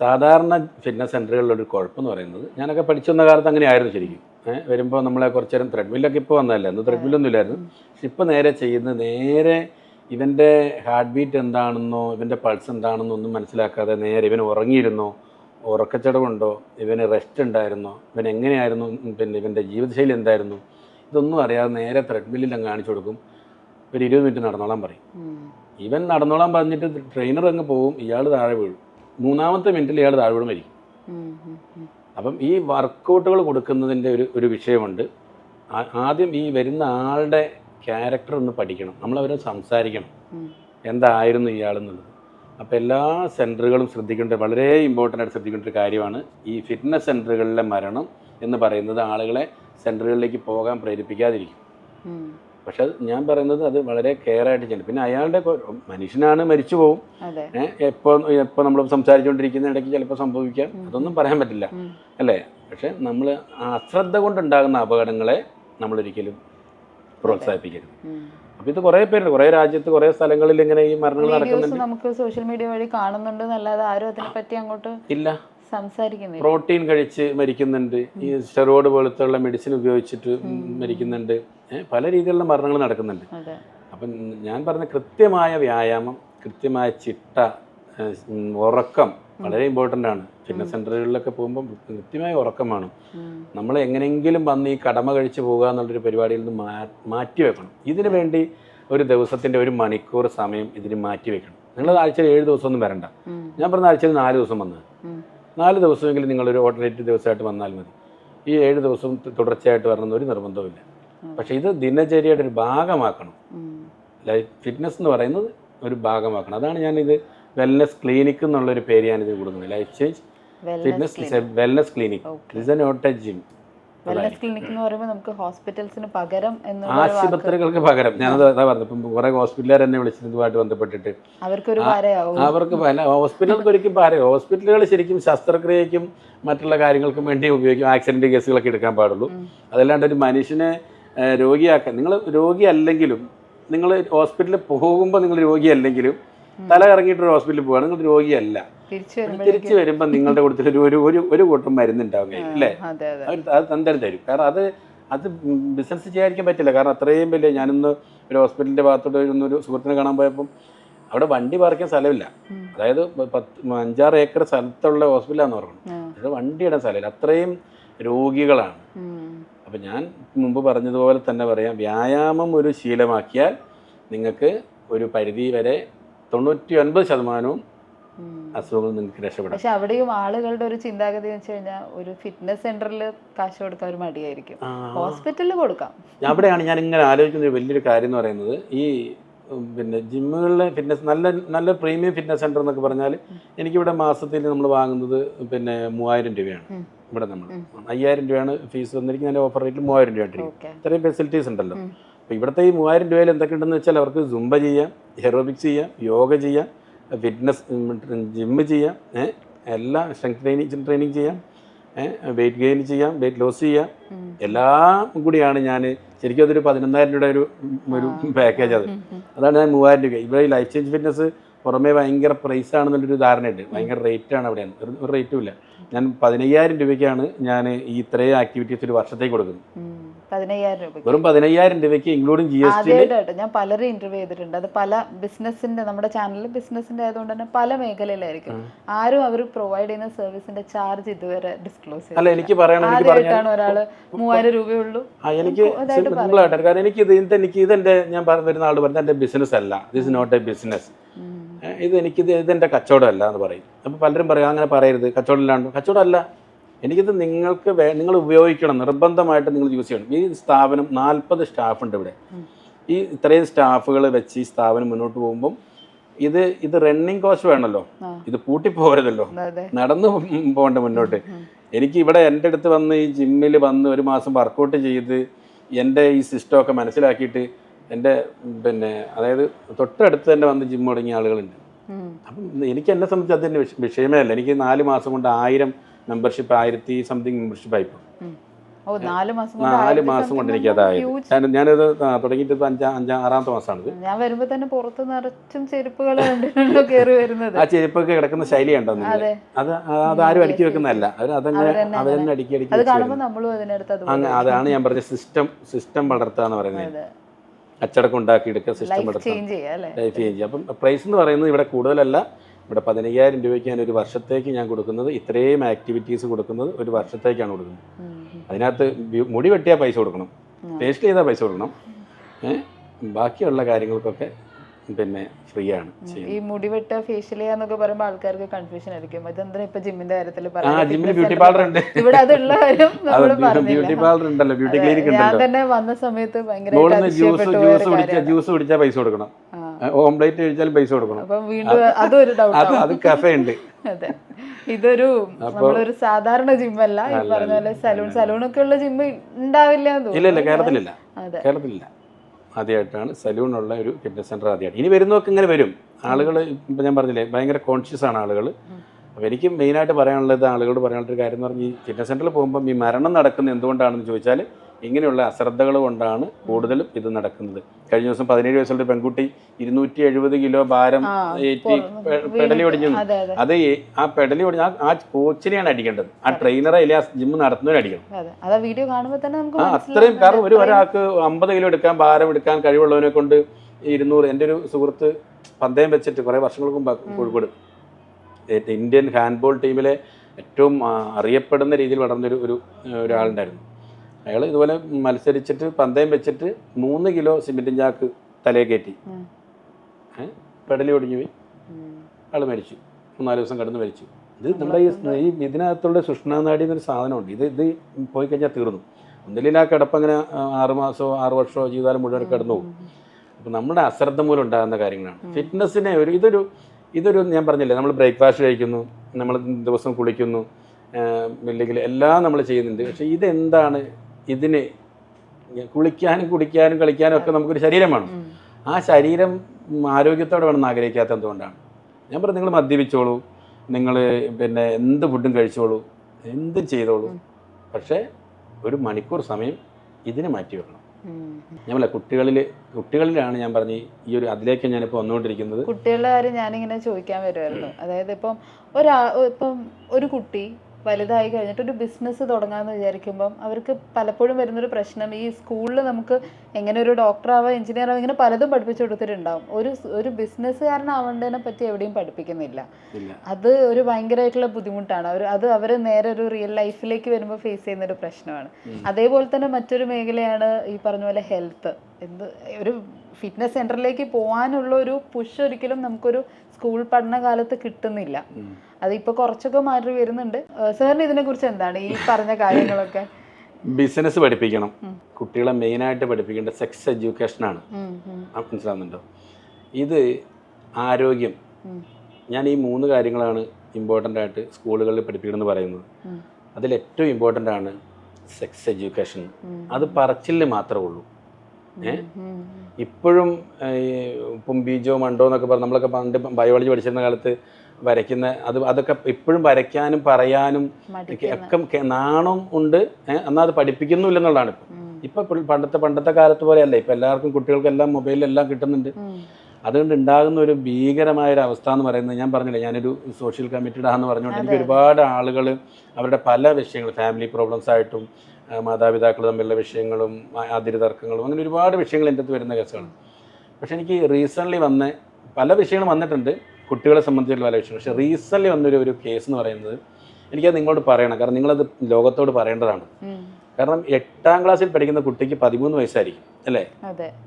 സാധാരണ ഫിറ്റ്നസ് സെന്ററുകളിലൊരു കുഴപ്പമെന്ന് പറയുന്നത് ഞാനൊക്കെ പഠിച്ചു വന്ന കാലത്ത് അങ്ങനെയായിരുന്നു ശരിക്കും. വരുമ്പോൾ നമ്മളെ കുറച്ച് നേരം ത്രെഡ്മില്ലൊക്കെ ഇപ്പോൾ വന്നതല്ല? അന്ന് ത്രെഡ്മില്ലൊന്നും ഇല്ലായിരുന്നു. ഇപ്പോൾ നേരെ ചെയ്യുന്നത് നേരെ ഇവന്റെ ഹാർട്ട് ബീറ്റ് എന്താണെന്നോ ഇവന്റെ പൾസ് എന്താണെന്നോ ഒന്നും മനസ്സിലാക്കാതെ നേരെ ഇവൻ ഉറങ്ങിയിരുന്നോ ഉറക്കച്ചടവുണ്ടോ ഇവന് റെസ്റ്റ് ഉണ്ടായിരുന്നോ ഇവൻ എങ്ങനെയായിരുന്നു പിന്നെ ഇവന്റെ ജീവിതശൈലി എന്തായിരുന്നു ഇതൊന്നും അറിയാതെ നേരെ ത്രെഡ്മില്ലിൽ അങ്ങ് കാണിച്ചു കൊടുക്കും. ഒരു ഇരുപത് മിനിറ്റ് നടന്നോളാൻ പറയും. ഇവൻ നടന്നോളാൻ പറഞ്ഞിട്ട് ട്രെയിനർ അങ്ങ് പോവും ഇയാൾ താഴെ വീഴും. മൂന്നാമത്തെ മിനിറ്റിൽ ഇയാൾ താഴെ വീഴും മരിക്കും. അപ്പം ഈ വർക്കൗട്ടുകൾ കൊടുക്കുന്നതിന്റെ ഒരു ഒരു വിഷയമുണ്ട്. ആദ്യം ഈ വരുന്ന ആളുടെ ക്യാരക്ടർ ഒന്ന് പഠിക്കണം. നമ്മൾ അവരെ സംസാരിക്കണം. എന്തായിരുന്നു ഇയാളെന്നുള്ളത്. അപ്പോൾ എല്ലാ സെന്ററുകളും ശ്രദ്ധിക്കേണ്ട വളരെ ഇമ്പോർട്ടന്റ് ആയിട്ട് ശ്രദ്ധിക്കേണ്ട ഒരു കാര്യമാണ് ഈ ഫിറ്റ്നസ് സെന്ററുകളിലെ മരണം എന്ന് പറയുന്നത് ആളുകളെ സെന്ററുകളിലേക്ക് പോകാൻ പ്രേരിപ്പിക്കാതിരിക്കും. പക്ഷെ അത് ഞാൻ പറയുന്നത് അത് വളരെ കെയർ ആയിട്ട് ചെയ്യണം. പിന്നെ അയാളുടെ മനുഷ്യനാണ് മരിച്ചു പോകും അതെ. എപ്പോൾ എപ്പോൾ നമ്മൾ സംസാരിച്ചുകൊണ്ടിരിക്കുന്ന ഇടയ്ക്ക് ചിലപ്പോൾ സംഭവിക്കാം. അതൊന്നും പറയാൻ പറ്റില്ല. അല്ലേ? പക്ഷെ നമ്മൾ അശ്രദ്ധ കൊണ്ടുണ്ടാകുന്ന അപകടങ്ങളെ നമ്മൾ ഒരിക്കലും പ്രോത്സാഹിപ്പിക്കരുത് അപ്പൊ ഇത് കുറെ പേരുണ്ട്. കുറെ രാജ്യത്ത് കുറെ സ്ഥലങ്ങളിൽ ഇങ്ങനെ ഈ മരണങ്ങൾ നടക്കുന്നുണ്ട്. നമുക്ക് സോഷ്യൽ മീഡിയ വഴി കാണുന്നുണ്ട്. എന്നല്ലാതെ ആരും അതിനെ പറ്റി അങ്ങോട്ട് ഇല്ല. സംസാരിക്കുന്നില്ല. പ്രോട്ടീൻ കഴിച്ച് മരിക്കുന്നുണ്ട്. ഈ സ്റ്റെറോയിഡ് പോലത്തുള്ള മെഡിസിൻ ഉപയോഗിച്ചിട്ട് മരിക്കുന്നുണ്ട്. പല രീതിയിലുള്ള മരണങ്ങൾ നടക്കുന്നുണ്ട്. അപ്പം ഞാൻ പറഞ്ഞ കൃത്യമായ വ്യായാമം കൃത്യമായ ചിട്ട ഉറക്കം വളരെ ഇമ്പോർട്ടന്റ് ആണ്. ഫിറ്റ്നസ് സെന്ററുകളിലൊക്കെ പോകുമ്പോൾ കൃത്യമായ ഉറക്കം വേണം. നമ്മൾ എങ്ങനെയെങ്കിലും വന്ന് ഈ കടമ കഴിച്ച് പോകുക എന്നുള്ളൊരു പരിപാടിയിൽ നിന്ന് മാ- മാറ്റി വെക്കണം. ഇതിനു വേണ്ടി ഒരു ദിവസത്തിന്റെ ഒരു മണിക്കൂർ സമയം ഇതിന് മാറ്റി വെക്കണം. നിങ്ങൾ ആഴ്ചയിൽ ഏഴ് ദിവസമൊന്നും വരണ്ട. ഞാൻ പറഞ്ഞ ആഴ്ചയിൽ നാല് ദിവസം വന്നത്. നാല് ദിവസമെങ്കിലും നിങ്ങളൊരു ഓൾട്ടർനേറ്റീവ് ദിവസമായിട്ട് വന്നാൽ മതി. ഈ ഏഴ് ദിവസം തുടർച്ചയായിട്ട് വരണമെന്ന് ഒരു നിർബന്ധവുമില്ല പക്ഷെ ഇത് ദിനചര്യയുടെ ഒരു ഭാഗമാക്കണം. ലൈഫ് ഫിറ്റ്നസ് എന്ന് പറയുന്നത് ഒരു ഭാഗമാക്കണം. അതാണ് ഞാൻ ഞാനിത് വെൽനസ് ക്ലിനിക് എന്നുള്ളൊരു പേര് ഞാനിത് കൊടുക്കുന്നത്. Life change fitness wellness clinic is a not a gym wellness clinic എന്ന് പറയുമ്പോൾ നമുക്ക് ഹോസ്പിറ്റൽസിന് പകരം എന്ന് ആശുപത്രികൾക്ക് പകരം. ഞാനത് അതാ പറഞ്ഞത്. ഇപ്പം കുറെ ഹോസ്പിറ്റലുകാർ എന്നെ വിളിച്ചിട്ട് ഇതുമായിട്ട് ബന്ധപ്പെട്ടിട്ട്. അവർക്കൊരു അവർക്ക് ഹോസ്പിറ്റലുകൾക്ക് ഒരിക്കലും പാരയോ ഹോസ്പിറ്റലുകൾ ശരിക്കും ശസ്ത്രക്രിയയ്ക്കും മറ്റുള്ള കാര്യങ്ങൾക്കും വേണ്ടി ഉപയോഗിക്കും. ആക്സിഡന്റ് കേസുകളൊക്കെ എടുക്കാൻ പാടുള്ളൂ. അതല്ലാണ്ട് ഒരു മനുഷ്യനെ രോഗിയാക്കാൻ നിങ്ങൾ രോഗി അല്ലെങ്കിലും നിങ്ങൾ ഹോസ്പിറ്റലിൽ പോകുമ്പോൾ നിങ്ങൾ രോഗിയല്ലെങ്കിലും തല കറങ്ങിയിട്ട് ഒരു ഹോസ്പിറ്റലിൽ പോവാണ് നിങ്ങൾ രോഗിയല്ല. തിരിച്ചു വരുമ്പോൾ നിങ്ങളുടെ കൂട്ടത്തിൽ ഒരു ഒരു ഒരു കൂട്ടം മരുന്നുണ്ടാവും അല്ലേ? അതെ അതെ. അവർ അത് തന്നെ തരും. കാരണം അത് അത് ബിസിനസ് ചെയ്യാതിരിക്കാൻ പറ്റില്ല. കാരണം അത്രയും വലിയ ഞാനിന്ന് ഒരു ഹോസ്പിറ്റലിന്റെ ഭാഗത്തോട്ട് ഒരു സുഹൃത്തിനെ കാണാൻ പോയപ്പം അവിടെ വണ്ടി പാർക്കാൻ സ്ഥലമില്ല. അതായത് പത്ത് അഞ്ചാറ് ഏക്കർ സ്ഥലത്തുള്ള ഹോസ്പിറ്റലാന്ന് പറഞ്ഞു. അത് പക്ഷേ വണ്ടി ഇടാൻ സ്ഥലമില്ല. അത്രയും രോഗികളാണ്. അപ്പം ഞാൻ മുമ്പ് പറഞ്ഞതുപോലെ തന്നെ പറയാം. വ്യായാമം ഒരു ശീലമാക്കിയാൽ നിങ്ങൾക്ക് ഒരു പരിധി വരെ തൊണ്ണൂറ്റി ഒൻപത് ശതമാനവും. അസുഖങ്ങൾ നിങ്ങൾക്ക് രക്ഷപ്പെടാം. പക്ഷെ അവിടെയും ആളുകളുടെ ഒരു ചിന്താഗതി വെച്ച് കഴിഞ്ഞാൽ ഒരു ഫിറ്റ്നസ് സെന്ററിൽ കാശ് കൊടുക്കാൻ ഒരു മടിയായിരിക്കും. ഹോസ്പിറ്റലിൽ കൊടുക്കാം. അവിടെയാണ് ഞാൻ ഇങ്ങനെ ആലോചിക്കുന്ന ഒരു വലിയൊരു കാര്യം എന്ന് പറയുന്നത്. ഈ പിന്നെ ജിമ്മുകളിലെ ഫിറ്റ്നസ് നല്ല നല്ല പ്രീമിയം ഫിറ്റ്നസ് സെന്റർ എന്നൊക്കെ പറഞ്ഞാൽ എനിക്കിവിടെ മാസത്തിൽ നമ്മൾ വാങ്ങുന്നത് പിന്നെ മൂവായിരം രൂപയാണ്. ഇവിടെ നമ്മൾ അയ്യായിരം രൂപയാണ് ഫീസ് വന്നിരിക്കുന്നത് ഞാൻ ഓഫർ റേറ്റിൽ മൂവായിരം രൂപ ആയിട്ടിരിക്കും ഇത്രയും ഫെസിലിറ്റീസ് ഉണ്ടല്ലോ. അപ്പോൾ ഇവിടുത്തെ ഈ മൂവായിരം രൂപയിൽ എന്തൊക്കെ ഉണ്ടെന്ന് വെച്ചാൽ അവർക്ക് സുംബ ചെയ്യാം എറോബിക്സ് ചെയ്യാം യോഗ ചെയ്യാം ഫിറ്റ്നസ് ജിമ്മ് ചെയ്യാം എല്ലാ സ്ട്രെങ്ത് ട്രെയിനിങ് ട്രെയിനിങ് ചെയ്യാം വെയിറ്റ് ഗെയിൻ ചെയ്യാം വെയിറ്റ് ലോസ് ചെയ്യാം. എല്ലാം കൂടിയാണ് ഞാൻ ശരിക്കും അതൊരു പതിനൊന്നായിരം രൂപയുടെ ഒരു ഒരു പാക്കേജ് അത്. അതാണ് ഞാൻ മൂവായിരം രൂപ. ഇവിടെ ഈ ലൈഫ് ചേഞ്ച് ഫിറ്റ്നസ് പുറമേ ഭയങ്കര പ്രൈസ് ആണെന്നുള്ളൊരു ധാരണയുണ്ട്. ഭയങ്കര റേറ്റ് ആണ് അവിടെയാണ്. ഒരു ഒരു റേറ്റും ഇല്ല. ഞാൻ പതിനയ്യായിരം രൂപയ്ക്കാണ് ഞാൻ ഈ ഇത്രയും ആക്ടിവിറ്റീസ് ഒരു വർഷത്തേക്ക് കൊടുക്കുന്നത്. പതിനയ്യായിരം രൂപ വെറും പതിനയ്യായിരം രൂപയ്ക്ക് ഇൻക്ലൂഡിങ് ജി എസ് ടി ആദ്യമായിട്ടായിട്ട് ഞാൻ പലരും ഇന്റർവ്യൂ ചെയ്തിട്ടുണ്ട്. അത് പല ബിസിനസിന്റെ നമ്മുടെ ചാനലിൽ ബിസിനസിന്റെ ആയതുകൊണ്ട് തന്നെ പല മേഖലയിലായിരിക്കും. ആരും അവർ പ്രൊവൈഡ് ചെയ്യുന്ന സർവീസിന്റെ ചാർജ് ഇതുവരെ ഡിസ്ക്ലോസ് അല്ല എനിക്ക് പറയണം എനിക്ക് ആദ്യമായിട്ടാണ് ഒരാൾ മൂവായിരം രൂപയുള്ളൂ ആ എനിക്ക് സിമ്പിൾ ആയിട്ട് കാരണം എനിക്ക് ഇത് ഇത് എനിക്ക് ഇതെന്റെ ഞാൻ പറഞ്ഞ വരുന്ന ആൾ പറഞ്ഞത് എന്റെ ബിസിനസ് അല്ല ദിസ് നോട്ട് എ ബിസിനസ് ഇത് എനിക്ക് ഇത് ഇതെന്റെ കച്ചവടമല്ല എന്ന് പറയും. അപ്പോൾ പലരും പറയും അങ്ങനെ പറയരുത്. കച്ചവടം ഇല്ലാണ്ട് കച്ചവടം അല്ല എനിക്കിത് നിങ്ങൾക്ക് വേ നിങ്ങൾ ഉപയോഗിക്കണം നിർബന്ധമായിട്ട് നിങ്ങൾ യൂസ് ചെയ്യണം. ഈ സ്ഥാപനം നാൽപ്പത് സ്റ്റാഫ് ഉണ്ട് ഇവിടെ. ഈ ഇത്രയും സ്റ്റാഫുകൾ വെച്ച് ഈ സ്ഥാപനം മുന്നോട്ട് പോകുമ്പം ഇത് ഇത് റണ്ണിങ് കോസ്റ്റ് വേണമല്ലോ ഇത് പൂട്ടി പോരുതല്ലോ. നടന്നു പോകണ്ട മുന്നോട്ട്. എനിക്ക് ഇവിടെ എന്റെ അടുത്ത് വന്ന് ഈ ജിമ്മിൽ വന്ന് ഒരു മാസം വർക്കൗട്ട് ചെയ്ത് എന്റെ ഈ സിസ്റ്റമൊക്കെ മനസ്സിലാക്കിയിട്ട് എന്റെ പിന്നെ അതായത് തൊട്ടടുത്ത് തന്നെ വന്ന് ജിം തുടങ്ങിയ ആളുകളുണ്ട്. അപ്പം എനിക്ക് എന്നെ സംബന്ധിച്ച് അതിന്റെ വിഷ- വിഷയമേ അല്ല. എനിക്ക് നാല് മാസം കൊണ്ട് ആയിരം മെമ്പർഷിപ്പ് ആയിരത്തി സംതിങ് മെമ്പർഷിപ്പ് ആയിപ്പോ നാല് മാസം കൊണ്ട് എനിക്ക് അതായത്. കാരണം ഞാനിത് തുടങ്ങിയിട്ട് അഞ്ചാം അഞ്ചാ ആറാമത്തെ മാസമാണിത്. ഞാൻ വരുമ്പോ തന്നെ പുറത്ത് നിറച്ചും ചെരുപ്പുകൾ കയറി വരുന്നത്. ആ ചെരുപ്പൊക്കെ കിടക്കുന്ന ശൈലി ഉണ്ടോ അതെ. അത് ആരും അടുക്കി വെക്കുന്നതല്ല. അവർ അതങ്ങനെ അവരെന്നെ തന്നെ അടുക്കി അടുക്കി അതാണ് ഞാൻ പറഞ്ഞ സിസ്റ്റം സിസ്റ്റം വളർത്തുക എന്ന് പറയുന്നത്. അച്ചടക്കം ഉണ്ടാക്കിയെടുക്കുക സിസ്റ്റം വളർത്തുക. ലൈഫ് ചേഞ്ച് അപ്പം പ്രൈസ് എന്ന് പറയുന്നത് ഇവിടെ കൂടുതലല്ല. ഇവിടെ പതിനയ്യായിരം രൂപയ്ക്ക് ഞാൻ ഒരു വർഷത്തേക്ക് ഞാൻ കൊടുക്കുന്നത് ഇത്രയും ആക്ടിവിറ്റീസ് കൊടുക്കുന്നത് ഒരു വർഷത്തേക്കാണ് കൊടുക്കുന്നത്. അതിനകത്ത് മുടി വെട്ടിയാൽ പൈസ കൊടുക്കണം. ഫേഷ്യൽ ചെയ്താൽ പൈസ കൊടുക്കണം. ബാക്കിയുള്ള കാര്യങ്ങൾക്കൊക്കെ പിന്നെ ഫ്രീ ആണ് ഈ മുടിവെട്ട ഫേഷ്യൽ ചെയ്യാന്നൊക്കെ പറയുമ്പോൾ ആൾക്കാർക്ക് കൺഫ്യൂഷൻ ആയിരിക്കും. അതെന്താ ഇപ്പൊ ജിമ്മിന്റെ കാര്യത്തിൽ ബ്യൂട്ടി പാർലർ ഉണ്ട്. ഇവിടെ അതുള്ള കാര്യം ബ്യൂട്ടി പാർലർ ഉണ്ടല്ലോ. ബ്യൂട്ടി ക്ലിനിക് ഞാൻ തന്നെ വന്ന സമയത്ത് ഭയങ്കര ജ്യൂസ് കുടിച്ചാൽ പൈസ കൊടുക്കണം. ഓംപ്ലേറ്റ് കഴിച്ചാൽ പൈസ കൊടുക്കണം. അപ്പൊ വീണ്ടും അതൊരു അത് അത് കഫേ ഉണ്ട്. അതെ. ഇതൊരു നമ്മളൊരു സാധാരണ ജിമ്മല്ല ഈ പറഞ്ഞ പോലെ സലൂൺ സലൂണൊക്കെ ഉള്ള ജിം ഉണ്ടാവില്ല ഇല്ല ഇല്ല കേരളത്തിലില്ല. കേരളത്തിലില്ല. ആദ്യമായിട്ടാണ് സലൂണുള്ള ഒരു ഫിറ്റ്നസ് സെന്റർ ആദ്യമായിട്ട്. ഇനി വരുന്നതൊക്കെ ഇങ്ങനെ വരും. ആളുകൾ ഇപ്പം ഞാൻ പറഞ്ഞില്ലേ ഭയങ്കര കോൺഷ്യസ് ആണ് ആളുകൾ അപ്പോൾ എനിക്ക് മെയിനായിട്ട് പറയാനുള്ളത് ആളുകളോട് പറയാനുള്ള ഒരു കാര്യം എന്ന് പറഞ്ഞാൽ ഈ ഫിറ്റ്നസ് സെന്ററിൽ പോകുമ്പം ഈ മരണം നടക്കുന്നത് എന്തുകൊണ്ടാണെന്ന് ചോദിച്ചാൽ ഇങ്ങനെയുള്ള അശ്രദ്ധകൾ കൊണ്ടാണ് കൂടുതലും ഇത് നടക്കുന്നത്. കഴിഞ്ഞ ദിവസം പതിനേഴ് വയസ്സുള്ള പെൺകുട്ടി ഇരുന്നൂറ്റി എഴുപത് കിലോ ഭാരം ഏറ്റി പെടലി ഒടിഞ്ഞു അതെ ആ പെടലി ഒടിഞ്ഞ ആ- കോച്ചിനെയാണ് അടിക്കേണ്ടത്. ആ ട്രെയിനറെ ഇല്ല ജിമ്മ് നടത്തുന്നവരെ അടിക്കണം. ആ അത്രയും കാരണം ഒരു ഒരാൾക്ക് അമ്പത് കിലോ എടുക്കാൻ ഭാരം എടുക്കാൻ കഴിവുള്ളവനെ കൊണ്ട് ഇരുന്നൂറ് എന്റെ ഒരു സുഹൃത്ത് പന്തയം വെച്ചിട്ട് കുറേ വർഷങ്ങൾക്ക് മുമ്പ് കോഴിക്കോട് ഇന്ത്യൻ ഹാൻഡ്ബോൾ ടീമിലെ ഏറ്റവും അറിയപ്പെടുന്ന രീതിയിൽ വളർന്നൊരു ഒരു ഒരാളുണ്ടായിരുന്നു. അയാൾ ഇതുപോലെ മത്സരിച്ചിട്ട് പന്തയം വെച്ചിട്ട് മൂന്ന് കിലോ സിമെന്റും ചാക്ക് തലയെ കയറ്റി. പെടലി ഒടിഞ്ഞു പോയി. ആൾ ആൾ മരിച്ചു മൂന്നാൽ ദിവസം കിടന്ന് മരിച്ചു. ഇത് നമ്മുടെ ഈ ഇതിനകത്തുള്ള സുഷ്ണനാടി എന്നൊരു സാധനമുണ്ട്. ഇത് ഇത് പോയി കഴിഞ്ഞാൽ തീർന്നു. ഒന്നില്ലെങ്കിൽ ആ കിടപ്പ് അങ്ങനെ ആ, ആറ് മാസമോ ആറ് വർഷമോ ജീവിതകാലം മുഴുവൻ കിടന്നു പോകും. അപ്പം നമ്മുടെ അശ്രദ്ധ മൂലം ഉണ്ടാകുന്ന കാര്യങ്ങളാണ്. ഫിറ്റ്നസ്സിനെ ഒരു ഇതൊരു ഇതൊരു ഞാൻ പറഞ്ഞില്ലേ നമ്മൾ ബ്രേക്ക്ഫാസ്റ്റ് കഴിക്കുന്നു നമ്മൾ ദിവസം കുളിക്കുന്നു ഇല്ലെങ്കിൽ എല്ലാം നമ്മൾ ചെയ്യുന്നുണ്ട്. പക്ഷേ ഇതെന്താണ് ഇതിന് കുളിക്കാനും കുടിക്കാനും കളിക്കാനും ഒക്കെ നമുക്കൊരു ശരീരം വേണം. ആ ശരീരം ആരോഗ്യത്തോടെ വേണമെന്ന് ആഗ്രഹിക്കാത്ത എന്തുകൊണ്ടാണ്? ഞാൻ പറഞ്ഞു നിങ്ങൾ മദ്യപിച്ചോളൂ നിങ്ങൾ പിന്നെ എന്ത് ഫുഡും കഴിച്ചോളൂ എന്തും ചെയ്തോളൂ. പക്ഷേ ഒരു മണിക്കൂർ സമയം ഇതിന് മാറ്റി വെക്കണം. ഞാൻ പറയാം കുട്ടികളിൽ കുട്ടികളിലാണ് ഞാൻ പറഞ്ഞ ഈ ഒരു അതിലേക്ക് ഞാനിപ്പോൾ വന്നുകൊണ്ടിരിക്കുന്നത്. കുട്ടികളുടെ കാര്യം ഞാനിങ്ങനെ ചോദിക്കാൻ വരുമായിരുന്നു അതായത് ഇപ്പം ഒരാ ഇപ്പം ഒരു കുട്ടി വലുതായി കഴിഞ്ഞിട്ട് ഒരു ബിസിനസ് തുടങ്ങാമെന്ന് വിചാരിക്കുമ്പം അവർക്ക് പലപ്പോഴും വരുന്നൊരു പ്രശ്നം ഈ സ്കൂളിൽ നമുക്ക് എങ്ങനെ ഒരു എഞ്ചിനീയർ ആവാം ഇങ്ങനെ പലതും പഠിപ്പിച്ചു കൊടുത്തിട്ടുണ്ടാവും. ഒരു ഒരു ബിസിനസ്സുകാരനാവേണ്ടതിനെ പറ്റി എവിടെയും പഠിപ്പിക്കുന്നില്ല. അത് ഒരു ഭയങ്കരമായിട്ടുള്ള ബുദ്ധിമുട്ടാണ്. അവർ അത് അവർ നേരെ ഒരു റിയൽ ലൈഫിലേക്ക് വരുമ്പോൾ ഫേസ് ചെയ്യുന്ന ഒരു പ്രശ്നമാണ് അതേപോലെ തന്നെ മറ്റൊരു മേഖലയാണ് ഈ പറഞ്ഞ പോലെ ഹെൽത്ത് എന്ത് ഒരു ഫിറ്റ്നസ് സെന്ററിലേക്ക് പോകാനുള്ള ഒരു പുഷ് ഒരിക്കലും നമുക്കൊരു സ്കൂൾ പഠന പഠനകാലത്ത് കിട്ടുന്നില്ല. അതിപ്പോൾ കുറച്ചൊക്കെ മാറി വരുന്നുണ്ട്. സാറിന് ഇതിനെക്കുറിച്ച് എന്താണ് ഈ പറഞ്ഞ കാര്യങ്ങളൊക്കെ? ബിസിനസ് പഠിപ്പിക്കണം. കുട്ടികളെ മെയിൻ ആയിട്ട് പഠിപ്പിക്കേണ്ട സെക്സ് എഡ്യൂക്കേഷൻ ആണ്. മനസ്സിലാവുന്നുണ്ടോ? ഇത് ആരോഗ്യം. ഞാൻ ഈ മൂന്ന് കാര്യങ്ങളാണ് ഇമ്പോർട്ടന്റ് ആയിട്ട് സ്കൂളുകളിൽ പഠിപ്പിക്കണമെന്ന് പറയുന്നത്. അതിലേറ്റവും അതിൽ ഏറ്റവും ഇമ്പോർട്ടന്റ് ആണ് സെക്സ് എഡ്യൂക്കേഷൻ അത് പറച്ചിൽ മാത്രമേ ഉള്ളൂ. ഏ? ഇപ്പോഴും ഏഹ്, ഇപ്പം ബീജോ മണ്ടോ എന്നൊക്കെ പറഞ്ഞ് നമ്മളൊക്കെ പണ്ട് ബയോളജി പഠിച്ചിരുന്ന കാലത്ത് വരയ്ക്കുന്ന അത് അതൊക്കെ ഇപ്പോഴും വരയ്ക്കാനും പറയാനും ഒക്കെ നാണം ഉണ്ട്. എന്നാൽ അത് പഠിപ്പിക്കുന്നില്ലെന്നുള്ളതാണ് ഇപ്പം. ഉം, ഇപ്പം ഇപ്പോൾ പണ്ടത്തെ പണ്ടത്തെ കാലത്ത് പോലെയല്ല. ഇപ്പം എല്ലാവർക്കും കുട്ടികൾക്കെല്ലാം മൊബൈലിലെല്ലാം കിട്ടുന്നുണ്ട്. അതുകൊണ്ട് ഉണ്ടാകുന്ന ഒരു ഭീകരമായ ഒരു അവസ്ഥ എന്ന് പറയുന്നത് ഞാൻ പറഞ്ഞില്ല ഞാനൊരു സോഷ്യൽ കമ്മിറ്റഡ് ആണെന്ന് പറഞ്ഞുകൊണ്ട് എനിക്ക് ഒരുപാട് ആളുകൾ അവരുടെ പല വിഷയങ്ങൾ ഫാമിലി പ്രോബ്ലംസ് ആയിട്ടും മാതാപിതാക്കൾ തമ്മിലുള്ള വിഷയങ്ങളും അതിര് തർക്കങ്ങളും അങ്ങനെ ഒരുപാട് വിഷയങ്ങൾ എന്റെ അടുത്ത് വരുന്ന കേസുകളാണ്. പക്ഷെ എനിക്ക് റീസെന്റ്ലി വന്ന പല വിഷയങ്ങളും വന്നിട്ടുണ്ട്. കുട്ടികളെ സംബന്ധിച്ചുള്ള പല വിഷയം പക്ഷേ റീസെന്റ് വന്നൊരു ഒരു കേസ് എന്ന് പറയുന്നത് എനിക്കത് നിങ്ങളോട് പറയണം. കാരണം നിങ്ങളത് ലോകത്തോട് പറയേണ്ടതാണ്. കാരണം എട്ടാം ക്ലാസ്സിൽ പഠിക്കുന്ന കുട്ടിക്ക് പതിമൂന്ന് വയസ്സായിരിക്കും അല്ലേ?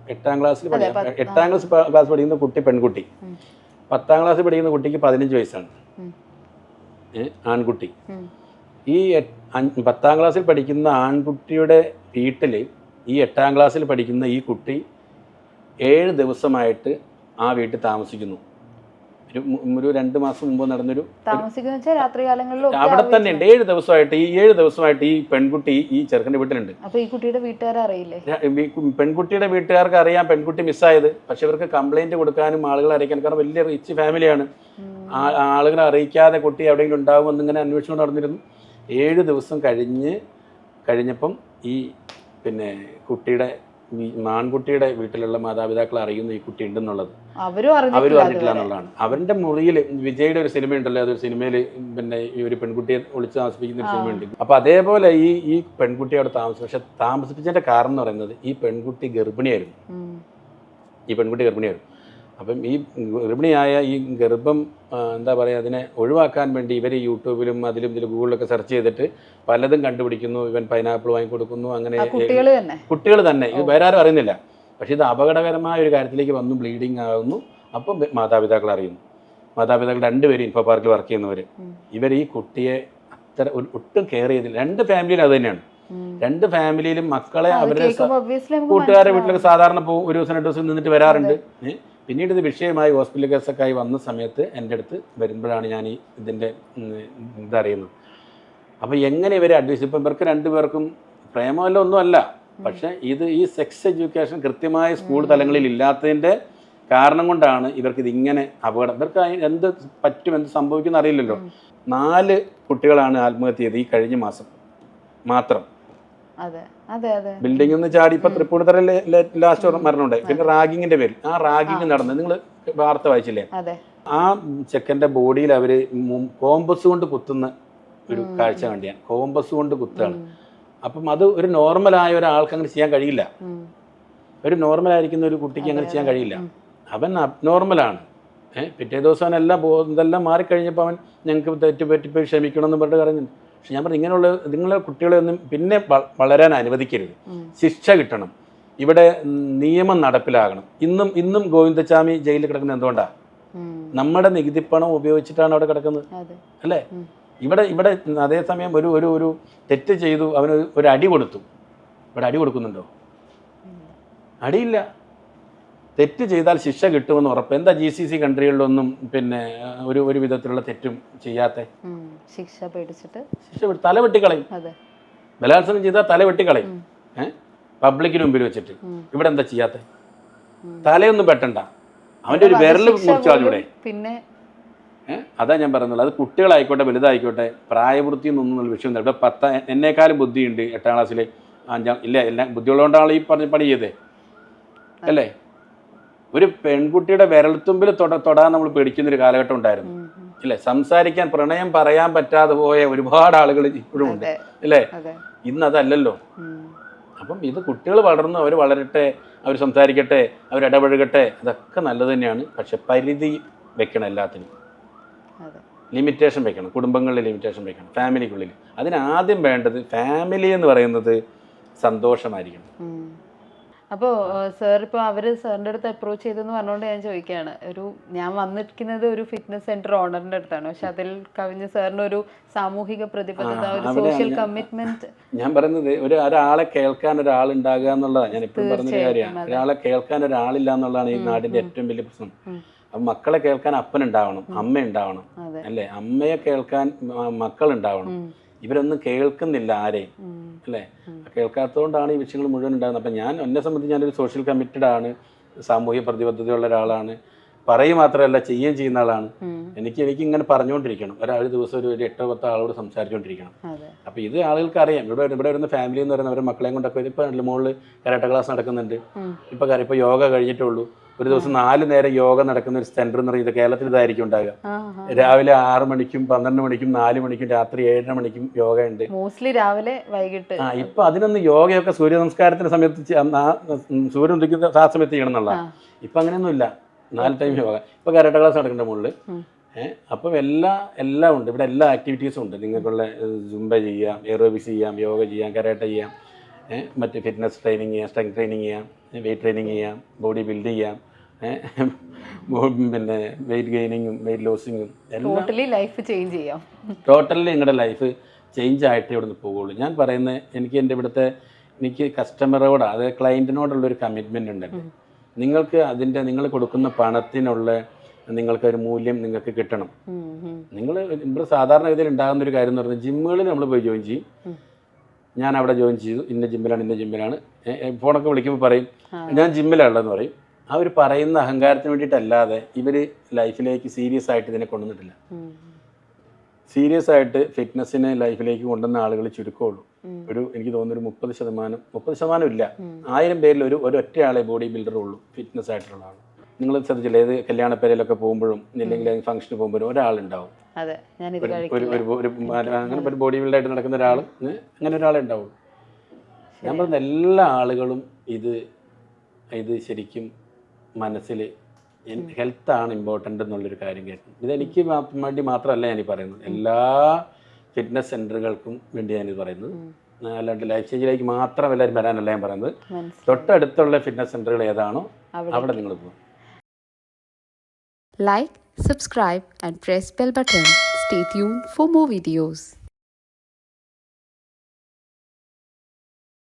എട്ടാം ക്ലാസ്സിൽ എട്ടാം ക്ലാസ് ക്ലാസ് പഠിക്കുന്ന കുട്ടി പെൺകുട്ടി. പത്താം ക്ലാസ്സിൽ പഠിക്കുന്ന കുട്ടിക്ക് പതിനഞ്ച് വയസ്സാണ്. ആൺകുട്ടി. ഈ പത്താം ക്ലാസ്സിൽ പഠിക്കുന്ന ആൺകുട്ടിയുടെ വീട്ടിൽ ഈ എട്ടാം ക്ലാസ്സിൽ പഠിക്കുന്ന ഈ കുട്ടി ഏഴ് ദിവസമായിട്ട് ആ വീട്ടിൽ താമസിക്കുന്നു. ഒരു രണ്ട് മാസം മുമ്പ് നടന്നൊരു അവിടെ തന്നെ ഉണ്ട് ഏഴ് ദിവസമായിട്ട് ഈ ഏഴ് ദിവസമായിട്ട് ഈ പെൺകുട്ടി ഈ ചെറുക്കന്റെ വീട്ടിലുണ്ട്. അപ്പോൾ ഈ കുട്ടിയുടെ വീട്ടുകാരെ അറിയില്ലേ? പെൺകുട്ടിയുടെ വീട്ടുകാർക്ക് അറിയാം പെൺകുട്ടി മിസ്സായത്. പക്ഷെ ഇവർക്ക് കംപ്ലൈന്റ് കൊടുക്കാനും ആളുകളെ അറിയിക്കാനും കാരണം വലിയ റിച്ച് ഫാമിലിയാണ് ആളുകളെ അറിയിക്കാതെ കുട്ടി എവിടെയെങ്കിലും ഉണ്ടാകുമെന്ന് ഇങ്ങനെ അന്വേഷിച്ചുകൊണ്ട് നടന്നിരുന്നു. ഏഴ് ദിവസം കഴിഞ്ഞ് കഴിഞ്ഞപ്പം ഈ പിന്നെ കുട്ടിയുടെ ആൺകുട്ടിയുടെ വീട്ടിലുള്ള മാതാപിതാക്കൾ അറിയുന്ന ഈ കുട്ടി ഉണ്ടെന്നുള്ളത്. അവരും അറിഞ്ഞിട്ടില്ല എന്നുള്ളതാണ്. അവരുടെ മുറിയിൽ വിജയുടെ ഒരു സിനിമ ഉണ്ടല്ലോ അതൊരു സിനിമയിൽ പിന്നെ ഈ ഒരു പെൺകുട്ടിയെ ഒളിച്ച് താമസിപ്പിക്കുന്ന ഒരു സിനിമ സിനിമയുണ്ട്. അപ്പൊ അതേപോലെ ഈ ഈ പെൺകുട്ടി അവിടെ താമസിച്ചു പക്ഷെ താമസിപ്പിച്ചതിന്റെ കാരണം എന്ന് പറയുന്നത് ഈ പെൺകുട്ടി ഗർഭിണിയായിരുന്നു. ഈ പെൺകുട്ടി ഗർഭിണിയായിരുന്നു. അപ്പം ഈ ഗർഭിണിയായ ഈ ഗർഭം എന്താ പറയുക അതിനെ ഒഴിവാക്കാൻ വേണ്ടി ഇവർ യൂട്യൂബിലും അതിലും ഇതിലും ഗൂഗിളിലൊക്കെ സെർച്ച് ചെയ്തിട്ട് പലതും കണ്ടുപിടിക്കുന്നു. ഇവൻ പൈനാപ്പിൾ വാങ്ങിക്കൊടുക്കുന്നു. അങ്ങനെ കുട്ടികൾ തന്നെ. ഇത് വേറെ ആരും അറിയുന്നില്ല. പക്ഷേ ഇത് അപകടകരമായ ഒരു കാര്യത്തിലേക്ക് വന്നു. ബ്ലീഡിങ് ആകുന്നു അപ്പം മാതാപിതാക്കൾ അറിയുന്നു. മാതാപിതാക്കൾ രണ്ടുപേരും ഇൻഫോ പാർക്കിൽ വർക്ക് ചെയ്യുന്നവർ. ഇവർ ഈ കുട്ടിയെ അത്ര ഒട്ടും കെയർ ചെയ്തില്ല. രണ്ട് ഫാമിലിയിലും അത് തന്നെയാണ്. രണ്ട് ഫാമിലിയിലും മക്കളെ അവരുടെ കൂട്ടുകാരുടെ കൂട്ടുകാരെ വീട്ടിലൊക്കെ സാധാരണ പോകും ഒരു ദിവസം രണ്ട് ദിവസം നിന്നിട്ട് വരാറുണ്ട്? പിന്നീട് ഇത് വിഷയമായി ഹോസ്പിറ്റൽ കേസൊക്കെ ആയി വന്ന സമയത്ത് എന്റെ അടുത്ത് വരുമ്പോഴാണ് ഞാൻ ഈ ഇതിന്റെ ഇതറിയുന്നത് അപ്പോൾ എങ്ങനെ ഇവരെ അഡ്വൈസ് ഇപ്പം ഇവർക്ക് രണ്ടുപേർക്കും പ്രേമമല്ല ഒന്നുമല്ല. പക്ഷേ ഇത് ഈ സെക്സ് എഡ്യൂക്കേഷൻ കൃത്യമായ സ്കൂൾ തലങ്ങളിൽ ഇല്ലാത്തതിന്റെ കാരണം കൊണ്ടാണ് ഇവർക്ക് ഇതിങ്ങനെ അപകടം. ഇവർക്ക് എന്ത് പറ്റും എന്ത് സംഭവിക്കുമെന്ന് അറിയില്ലല്ലോ. നാല് കുട്ടികളാണ് ആത്മഹത്യ ചെയ്ത് ഈ കഴിഞ്ഞ മാസം. മാത്രം. ബിൽഡിംഗ് നിന്ന് ചാടി ഇപ്പൊ തൃപ്പൂണിത്തറ ലാസ്റ്റ് മരണമുണ്ടായി. പിന്നെ റാഗിങ്ങിന്റെ പേരിൽ. ആ റാഗിങ് നടന്നത് നിങ്ങൾ വാർത്ത വായിച്ചില്ലേ? ആ ചെക്കന്റെ ബോഡിയിൽ അവർ കോമ്പസ് കൊണ്ട് കുത്തുന്ന ഒരു കാഴ്ച കണ്ടിയാണ് കോമ്പസ് കൊണ്ട് കുത്താണ് അപ്പം അത് ഒരു നോർമലായ ഒരാൾക്ക് അങ്ങനെ ചെയ്യാൻ കഴിയില്ല. ഒരു നോർമൽ ആയിരിക്കുന്ന ഒരു കുട്ടിക്ക് അങ്ങനെ ചെയ്യാൻ കഴിയില്ല. അവൻ അബ്നോർമലാണ്. ഏഹ് പിറ്റേ ദിവസം അവനെല്ലാം എല്ലാം ഇതെല്ലാം മാറിക്കഴിഞ്ഞപ്പോൾ അവൻ ഞങ്ങൾക്ക് തെറ്റ് പറ്റിപ്പോയി ക്ഷമിക്കണം എന്ന് പറഞ്ഞിട്ട് പറയുന്നുണ്ട് പക്ഷെ ഞാൻ പറഞ്ഞു ഇങ്ങനെയുള്ള നിങ്ങളെ കുട്ടികളെ ഒന്നും പിന്നെ വളരാൻ അനുവദിക്കരുത്. ശിക്ഷ കിട്ടണം. ഇവിടെ നിയമം നടപ്പിലാകണം. ഇന്നും ഇന്നും ഗോവിന്ദസ്വാമി ജയിലിൽ കിടക്കുന്നത് എന്തുകൊണ്ടാണ് നമ്മുടെ നമ്മുടെ നികുതിപ്പണം ഉപയോഗിച്ചിട്ടാണ് അവിടെ കിടക്കുന്നത്. അല്ലേ? ഇവിടെ ഇവിടെ അതേസമയം ഒരു ഒരു ഒരു തെറ്റ് ചെയ്തു അവന് ഒരു അടി കൊടുത്തു. ഇവിടെ അടി കൊടുക്കുന്നുണ്ടോ? അടിയില്ല. തെറ്റ് ചെയ്താൽ ശിക്ഷ കിട്ടുമെന്ന് ഉറപ്പ്. എന്താ ജി സി സി കൺട്രികളിലൊന്നും പിന്നെ ഒരു ഒരു വിധത്തിലുള്ള തെറ്റും ചെയ്യാത്ത? ശിക്ഷ പേടിച്ചിട്ട്. ശിക്ഷ തല വെട്ടിക്കളയും. ബലാത്സംഗം ചെയ്താൽ തല വെട്ടിക്കളയും. ഏഹ് പബ്ലിക്കിന് മുമ്പിൽ വെച്ചിട്ട്. ഇവിടെ എന്താ ചെയ്യാത്ത? തലയൊന്നും പെട്ടണ്ട അവന്റെ ഒരു വിരൽ മുറിച്ചാലൂടെ പിന്നെ അതാ ഞാൻ പറയുന്നത് അത് കുട്ടികളായിക്കോട്ടെ വലുതായിക്കോട്ടെ പ്രായപൂർത്തി എന്നൊന്നും വിഷയം ഇവിടെ പത്ത എന്നെക്കാളും ബുദ്ധിയുണ്ട് എട്ടാം ക്ലാസ്സിൽ അഞ്ചാം ഇല്ല എല്ലാം ബുദ്ധിയുള്ളതുകൊണ്ടാണ് ഈ പറഞ്ഞ പണി ചെയ്തേ. അല്ലേ? ഒരു പെൺകുട്ടിയുടെ വിരൽത്തുമ്പിൽ തൊട തൊടാൻ നമ്മൾ പേടിക്കുന്ന ഒരു കാലഘട്ടം ഉണ്ടായിരുന്നു. ഇല്ലേ? സംസാരിക്കാൻ പ്രണയം പറയാൻ പറ്റാതെ പോയ ഒരുപാട് ആളുകൾ ഇപ്പോഴും ഉണ്ട്. അതെ. ഇന്ന് അതല്ലല്ലോ. അപ്പം ഇത് കുട്ടികൾ വളർന്നു അവർ വളരട്ടെ അവർ സംസാരിക്കട്ടെ അവർ ഇടപഴകട്ടെ അതൊക്കെ നല്ലത് തന്നെയാണ്. പക്ഷെ പരിധി വെക്കണം എല്ലാത്തിനും. ലിമിറ്റേഷൻ വെക്കണം. കുടുംബങ്ങളിൽ ലിമിറ്റേഷൻ വെക്കണം. ഫാമിലിക്കുള്ളിൽ അതിനാദ്യം വേണ്ടത് ഫാമിലി എന്ന് പറയുന്നത് സന്തോഷമായിരിക്കണം. അപ്പോൾ സാർ ഇപ്പോൾ അവർ സാറിന്റെ അടുത്ത് അപ്രോച്ച് ചെയ്തെന്ന് പറഞ്ഞുകൊണ്ട് ഞാൻ ചോദിക്കുകയാണ് ഒരു ഞാൻ വന്നിരിക്കുന്നത് ഒരു ഫിറ്റ്നസ് സെന്റർ ഓണറിന്റെ അടുത്താണ്. പക്ഷെ അതിൽ കവിഞ്ഞ് സാറിന് ഒരു സാമൂഹിക പ്രതിബദ്ധത ഒരു സോഷ്യൽ കമ്മിറ്റ്മെന്റ് ഞാൻ പറയുന്നത് ഒരു ഒരാളെ കേൾക്കാൻ ഒരാൾ ഉണ്ടാകുക എന്നുള്ളതാണ് ഞാൻ എപ്പോഴും പറഞ്ഞ കാര്യമാണ്. ഒരാളെ കേൾക്കാൻ ഒരാളില്ല എന്നുള്ളതാണ് ഈ നാടിന്റെ ഏറ്റവും വലിയ പ്രശ്നം. അപ്പൊ അപ്പം മക്കളെ കേൾക്കാൻ അപ്പൻ ഉണ്ടാവണം അമ്മ ഉണ്ടാവണം അല്ലേ? അമ്മയെ കേൾക്കാൻ മക്കൾ ഉണ്ടാവണം. ഇവരൊന്നും കേൾക്കുന്നില്ല ആരെയും. അല്ലേ? കേൾക്കാത്തതുകൊണ്ടാണ് ഈ വിഷയങ്ങൾ മുഴുവൻ ഉണ്ടാകുന്നത് അപ്പം ഞാൻ എന്നെ സംബന്ധിച്ച് ഞാനൊരു സോഷ്യൽ കമ്മിറ്റഡ് ആണ് സാമൂഹ്യ പ്രതിബദ്ധതയുള്ള ഒരാളാണ്. പറയും മാത്രമല്ല ചെയ്യുകയും ചെയ്യുന്ന ആളാണ്. എനിക്ക് എനിക്ക് ഇങ്ങനെ പറഞ്ഞുകൊണ്ടിരിക്കണം. ഒരാൾ ദിവസം ഒരു ഒരു എട്ടോ പത്തോ ആളോട് സംസാരിച്ചുകൊണ്ടിരിക്കണം. അപ്പൊ അപ്പോൾ ഇത് ആളുകൾക്ക് അറിയാം ഇവിടെ ഇവിടെ വരുന്ന ഫാമിലി എന്ന് പറയുന്ന അവരുടെ മക്കളെയും കൊണ്ടൊക്കെ ഇപ്പോൾ മുകളിൽ കരാട്ട ക്ലാസ് നടക്കുന്നുണ്ട്. ഇപ്പൊ ഇപ്പൊ ഇപ്പോൾ യോഗ കഴിഞ്ഞിട്ടുള്ളൂ. ഒരു ദിവസം നാല് നേരം യോഗ നടക്കുന്ന ഒരു സെന്റർ എന്ന് പറയുന്നത് കേരളത്തിൽ ഇതായിരിക്കും ഉണ്ടാകുക രാവിലെ ആറ് മണിക്കും പന്ത്രണ്ട് മണിക്കും നാല് മണിക്കും രാത്രി ഏഴര മണിക്കും യോഗ ഉണ്ട്. മോസ്റ്റ്ലി രാവിലെ വൈകിട്ട്. ആ ഇപ്പൊ അതിനൊന്ന് യോഗയൊക്കെ സൂര്യ നമസ്കാരത്തിന്റെ സമയത്ത് സൂര്യൻ ഉദിക്കുന്ന ആ സമയത്ത് ചെയ്യണം എന്നുള്ള. ഇപ്പൊ അങ്ങനെയൊന്നുമില്ല. നാല് ടൈം യോഗ. ഇപ്പൊ കരാട്ട ക്ലാസ് നടക്കുന്ന മുകളിൽ. ഏഹ് അപ്പം എല്ലാ എല്ലാം ഉണ്ട്. ഇവിടെ എല്ലാ ആക്ടിവിറ്റീസും ഉണ്ട്. നിങ്ങൾക്കുള്ള ജുംബ ചെയ്യാം എയറോബിക്സ് ചെയ്യാം യോഗ ചെയ്യാം കരാട്ട ചെയ്യാം മറ്റ് ഫിറ്റ്നസ് ട്രെയിനിങ് ചെയ്യാം സ്ട്രെങ്ത് ട്രെയിനിങ് ചെയ്യാം വെയിറ്റ് ട്രെയിനിങ് ചെയ്യാം ബോഡി ബിൽഡ് ചെയ്യാം പിന്നെ വെയിറ്റ് ഗെയിനിങ്ങും വെയിറ്റ് ലോസിങ്ങും ടോട്ടലി ലൈഫ് ചേഞ്ച് ചെയ്യാം. ടോട്ടലി നിങ്ങളുടെ ലൈഫ് ചേഞ്ച് ആയിട്ടേ ഇവിടുന്ന് പോകുള്ളൂ ഞാൻ പറയുന്നത് എനിക്ക് എന്റെ ഇവിടുത്തെ എനിക്ക് കസ്റ്റമറോട് അത് ക്ലയന്റിനോടുള്ളൊരു കമ്മിറ്റ്മെന്റ് ഉണ്ട്. നിങ്ങൾക്ക് അതിന്റെ നിങ്ങൾ കൊടുക്കുന്ന പണത്തിനുള്ള നിങ്ങൾക്ക് ഒരു മൂല്യം നിങ്ങൾക്ക് കിട്ടണം. നിങ്ങൾ ഇവിടെ സാധാരണഗതിയിൽ ഉണ്ടാകുന്ന ഒരു കാര്യം എന്ന് പറഞ്ഞാൽ ജിമ്മുകളിൽ നമ്മൾ പോയി ജോയിൻ ചെയ്യും. ഞാൻ അവിടെ ജോയിൻ ചെയ്തു. ഇന്ന ജിമ്മിലാണ് ഇന്ന ജിമ്മിലാണ്. ഫോണൊക്കെ വിളിക്കുമ്പോൾ പറയും ആ. ഞാൻ ജിമ്മിലാണുള്ളതെന്ന് പറയും. അവർ പറയുന്ന അഹങ്കാരത്തിന് വേണ്ടിയിട്ടല്ലാതെ ഇവർ ലൈഫിലേക്ക് സീരിയസ് ആയിട്ട് ഇതിനെ കൊണ്ടുവന്നിട്ടില്ല. സീരിയസ് ആയിട്ട് ഫിറ്റ്നസ്സിനെ ലൈഫിലേക്ക് കൊണ്ടുവന്ന ആളുകൾ ചുരുക്കമുള്ളൂ. ഒരു എനിക്ക് തോന്നുന്നു ഒരു മുപ്പത് ശതമാനം മുപ്പത് ശതമാനം ഇല്ല. ആയിരം പേരിൽ ഒരു ഒരൊറ്റയാളെ ബോഡി ബിൽഡർ ഉള്ളൂ ഫിറ്റ്നസ് ആയിട്ടുള്ള ആൾ നിങ്ങൾ ശ്രദ്ധിച്ചില്ലേ ഏത് കല്യാണപ്പേരയിലൊക്കെ പോകുമ്പോഴും ഇല്ലെങ്കിൽ ഫംഗ്ഷന് പോകുമ്പോഴും ഒരാളുണ്ടാവും. അങ്ങനെ ഒരു ബോഡി ബിൽഡായിട്ട് നടക്കുന്ന ഒരാൾ അങ്ങനെ ഒരാളെ ഉണ്ടാവുള്ളൂ. ഞാൻ പറഞ്ഞ എല്ലാ ആളുകളും ഇത് ഇത് ശരിക്കും മനസ്സിൽ ഹെൽത്താണ് ഇമ്പോർട്ടന്റ് എന്നുള്ളൊരു കാര്യം കേട്ടു. ഇതെനിക്ക് വേണ്ടി മാത്രമല്ല ഞാൻ ഈ പറയുന്നത്. എല്ലാ ഫിറ്റ്നസ് സെന്ററുകൾക്കും വേണ്ടി ഞാനിത് പറയുന്നത്. അല്ലാണ്ട് ലൈഫ് ചേഞ്ചിലേക്ക് മാത്രം എല്ലാവരും വരാനല്ല ഞാൻ പറയുന്നത്. തൊട്ടടുത്തുള്ള ഫിറ്റ്നസ് സെന്ററുകൾ ഏതാണോ അവിടെ നിങ്ങൾ പോകും like subscribe and press bell button stay tune for more videos.